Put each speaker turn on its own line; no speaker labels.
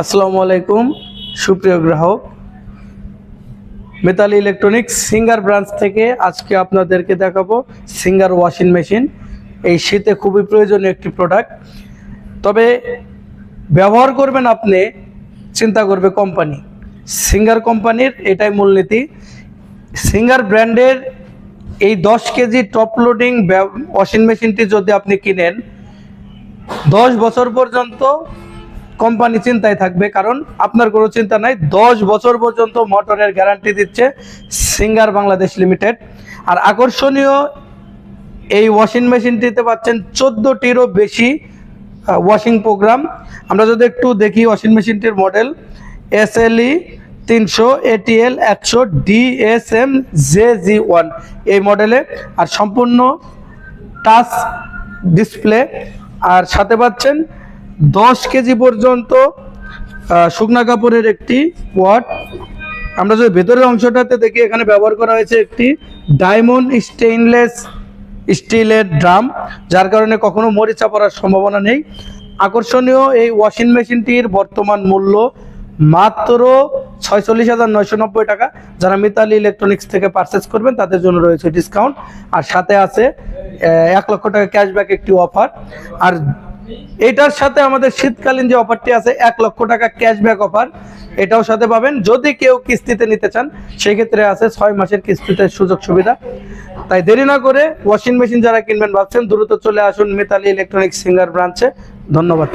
আসসালামু আলাইকুম, সুপ্রিয় গ্রাহক। মেতালি ইলেকট্রনিক্স সিঙ্গার ব্রাঞ্চ থেকে আজকে আপনাদেরকে দেখাবো সিঙ্গার ওয়াশিং মেশিন। এই শীতে খুবই প্রয়োজনীয় একটি প্রোডাক্ট। তবে ব্যবহার করবেন আপনি, চিন্তা করবে কোম্পানি। সিঙ্গার কোম্পানির এটাই মূলনীতি। সিঙ্গার ব্র্যান্ডের এই দশ কেজি টপ লোডিং ওয়াশিং মেশিনটি যদি আপনি কিনেন, দশ বছর পর্যন্ত কোম্পানি চিন্তায় থাকবে, কারণ আপনার কোনো চিন্তা নাই, দশ বছর পর্যন্ত মোটরের গ্যারান্টি দিচ্ছে সিঙ্গার বাংলাদেশ লিমিটেড। আর আকর্ষণীয়, এই ওয়াশিং মেশিনটিতে পাচ্ছেন চোদ্দোটিরও বেশি ওয়াশিং প্রোগ্রাম। আমরা যদি একটু দেখি ওয়াশিং মেশিনটির মডেল এস এল ই তিনশো, এটিএল একশো, ডিএসএম জে জি ওয়ান, এই মডেলে। আর সম্পূর্ণ টাচ ডিসপ্লে। আর সাথে পাচ্ছেন দশ কেজি পর্যন্ত শুকনা কাপড়ের একটি ওয়াট। আমরা যদি ভেতরের অংশটাতে দেখি, এখানে ব্যবহার করা হয়েছে একটি ডায়মন্ড স্টেইনলেস স্টিলের ড্রাম, যার কারণে কখনো মরিচা পড়ার সম্ভাবনা নেই। আকর্ষণীয় এই ওয়াশিং মেশিনটির বর্তমান মূল্য মাত্র ছয়চল্লিশ হাজার নয়শো নব্বই টাকা। যারা মিতালি ইলেকট্রনিক্স থেকে পারচেস করবেন, তাদের জন্য রয়েছে ডিসকাউন্ট আর সাথে আছে এক লক্ষ টাকা ক্যাশব্যাক একটি অফার আর এটার সাথে আমাদের শীতকালীন যে অফারটি আছে, এক লক্ষ টাকা ক্যাশব্যাক অফার এটাও সাথে পাবেন। যদি কেউ কিস্তিতে নিতে চান, সেক্ষেত্রে আছে ছয় মাসের কিস্তিতে সুযোগ সুবিধা। তাই দেরি না করে ওয়াশিং মেশিন যারা কিনবেন ভাবছেন, দ্রুত চলে আসুন মিতালি ইলেকট্রনিক্স সিঙ্গার ব্রাঞ্চে ধন্যবাদ।